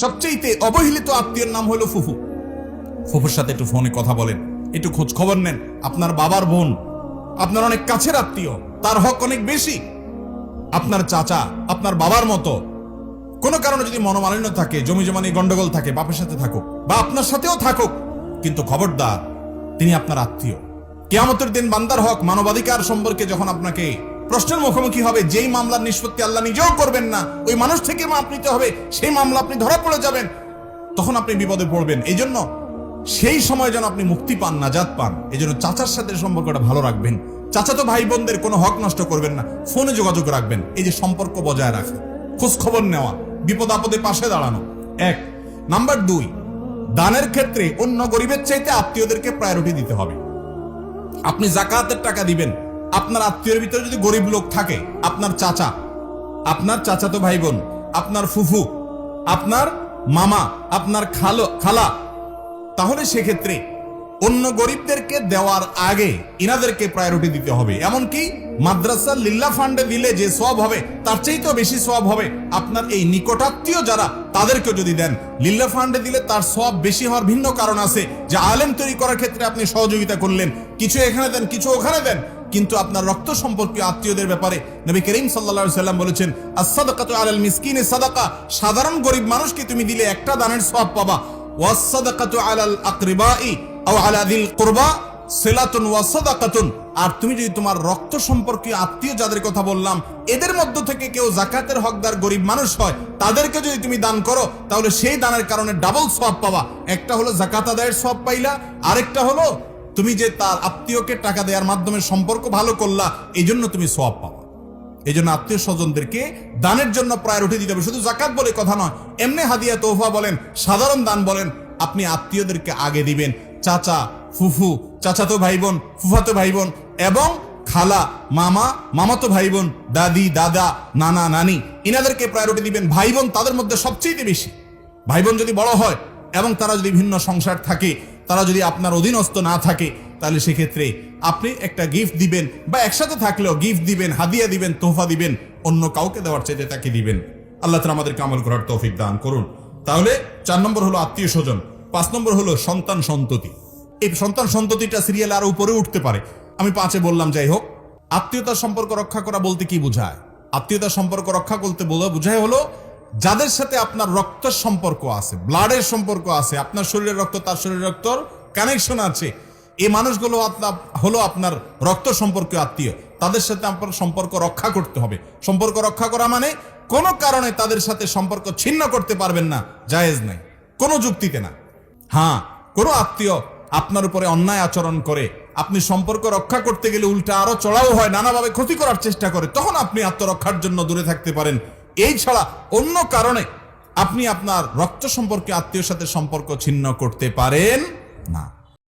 সবচেয়ে অবহেলিত আত্মীয়ের নাম হলো ফুফু। ফুফুর সাথে একটু ফোনে কথা বলেন, একটু খোঁজ খবর নেন। আপনার বাবার বোন, আপনার অনেক কাছের আত্মীয়, তার হক অনেক বেশি। আপনার চাচা, আপনার বাবার মতো। কোনো কারণে যদি মনোমালিন্য থাকে জমি জমা নিয়ে গন্ডগোল থাকে, বাপের সাথে থাকুক বা আপনার সাথেও থাকুক, কিন্তু খবরদার, তিনি আপনার আত্মীয়। কেয়ামতের দিন বান্দার হক, মানবাধিকার সম্পর্কে যখন আপনাকে প্রশ্নের মুখোমুখি হবে, যেই মামলার নিষ্পত্তি আল্লাহ নিজেও করবেন না, ওই মানুষ থেকে মাপ নিতে হবে, সেই মামলা আপনি ধরা পড়ে যাবেন, তখন আপনি বিপদে পড়বেন। এই জন্য সেই সময় যেন আপনি মুক্তি পান নাজাত পান এই জন্য চাচার সাথে সম্পর্কটা ভালো রাখবেন। চাচাতো ভাই বোনদের কোনো হক নষ্ট করবেন না, ফোনে যোগাযোগ রাখবেন, এই যে সম্পর্ক বজায় রাখা খোঁজ খবর নেওয়া, বিপদ আপদে পাশে দাঁড়ানো। এক, নাম্বার দুই, দানের ক্ষেত্রে অন্য গরিবের চাইতে আত্মীয়দেরকে প্রায়োরিটি দিতে হবে। আপনি জাকাতের টাকা দিবেন আপনার আত্মীয়ের ভিতরে যদি গরিব লোক থাকে, আপনার চাচা, আপনার চাচাতো ভাই বোন আপনার ফুফু, আপনার মামা, আপনার খালো, খালা, তাহলে সেক্ষেত্রে অন্য গরিবদেরকে দেওয়ার আগে ইনাদেরকে প্রায়োরিটি দিতে হবে। এমনকি মাদ্রাসা লিল্লা ফান্ডে দিলে যে সব হবে, তার চেয়ে তো বেশি সব হবে আপনার এই নিকটাত্মীয় যারা তাদেরকে যদি দেন। লিল্লা ফান্ডে দিলে তার সব বেশি হওয়ার ভিন্ন কারণ আছে, যে আলেম তৈরি করার ক্ষেত্রে আপনি সহযোগিতা করলেন। কিছু এখানে দেন, কিছু ওখানে দেন। কিন্তু আপনার রক্ত সম্পর্কীয় আত্মীয়দের ব্যাপারে নবী করিম সাল্লা সাল্লাম বলেছেন আসাদাকাতু আলাল মিসকিনে সাদাকা সাধারণ গরিব মানুষকে তুমি দিলে একটা দানের সব পাবা। ওয়াসাদাকাতু আলাল আকরিবাই আও আলা দিল কুরবা সিলাতুন ওয়াসাদাকাতুন আর তুমি যদি তোমার রক্ত সম্পর্কীয় আত্মীয় যাদের কথা বললাম, এদের মধ্য থেকে কেউ জাকাতের হকদার গরিব মানুষ হয়, তাদেরকে যদি তুমি দান করো, তাহলে সেই দানের কারণে ডাবল সওয়াব পাবা। একটা হলো জাকাত আদায়ের সওয়াব পাইলা, আরেকটা হলো তুমি যে তার আত্মীয়কে টাকা দেওয়ার মাধ্যমে সম্পর্ক ভালো করলা এই জন্য তুমি সওয়াব পাবা এই জন্য আত্মীয় স্বজনদেরকে দানের জন্য প্রায়োরিটি দিতে হবে। শুধু জাকাত বলে কথা নয়, এমনি হাদিয়া তোহফা বলেন, সাধারণ দান বলেন, আপনি আত্মীয়দেরকে আগে দিবেন। চাচা, ফুফু, চাচাতো ভাই বোন ফুফাতো ভাই বোন এবং খালা, মামা, মামাতো ভাই বোন দাদি, দাদা, নানা, নানি, ইনাদেরকে প্রায়োরিটি দিবেন। ভাই বোন তাদের মধ্যে সবচেয়ে বেশি। ভাই বোন যদি বড় হয় এবং তারা যদি ভিন্ন সংসার থাকে তারা যদি আপনার অধীনস্থ না থাকে, তাহলে সেক্ষেত্রে আপনি একটা গিফট দিবেন বা একসাথে থাকলেও গিফট দিবেন, হাদিয়া দিবেন, তোহফা দিবেন, অন্য কাউকে দেওয়ার চাইতে তাকে দিবেন। আল্লাহ তালা আমাদেরকে আমল করার তৌফিক দান করুন। তাহলে চার নম্বর হলো আত্মীয় স্বজন, পাঁচ নম্বর হলো সন্তান সন্ততি। এই সন্তান সন্ততিটা সিরিয়াল আরও উপরে উঠতে পারে। আমি পাঁচে বললাম, যাই হোক, আত্মীয়তার সম্পর্ক রক্ষা করা বলতে কি বোঝায়? আত্মীয়তার সম্পর্ক রক্ষা করতে বোঝায় হলো যাদের সাথে আপনার রক্তের সম্পর্ক আছে ব্লাডের সম্পর্ক আছে, আপনার শরীরের রক্ত, তার শরীরের রক্তর কানেকশন আছে, এই মানুষগুলো আপনার, হলো আপনার রক্ত সম্পর্কীয় আত্মীয়। তাদের সাথে আপনার সম্পর্ক রক্ষা করতে হবে। সম্পর্ক রক্ষা করা মানে কোনো কারণে তাদের সাথে সম্পর্ক ছিন্ন করতে পারবেন না, জায়েজ নাই। কোনো যুক্তিতে না। হ্যাঁ কোনো আত্মীয় আপনার উপরে অন্যায় আচরণ করে, আপনি সম্পর্ক রক্ষা করতে গেলে উল্টা আরও চড়াও হয়, নানাভাবে ক্ষতি করার চেষ্টা করে, তখন আপনি আত্মরক্ষার জন্য দূরে থাকতে পারেন। এই ছাড়া অন্য কারণে আপনি আপনার রক্ত সম্পর্কে আত্মীয় সাথে সম্পর্ক ছিন্ন করতে পারেন না।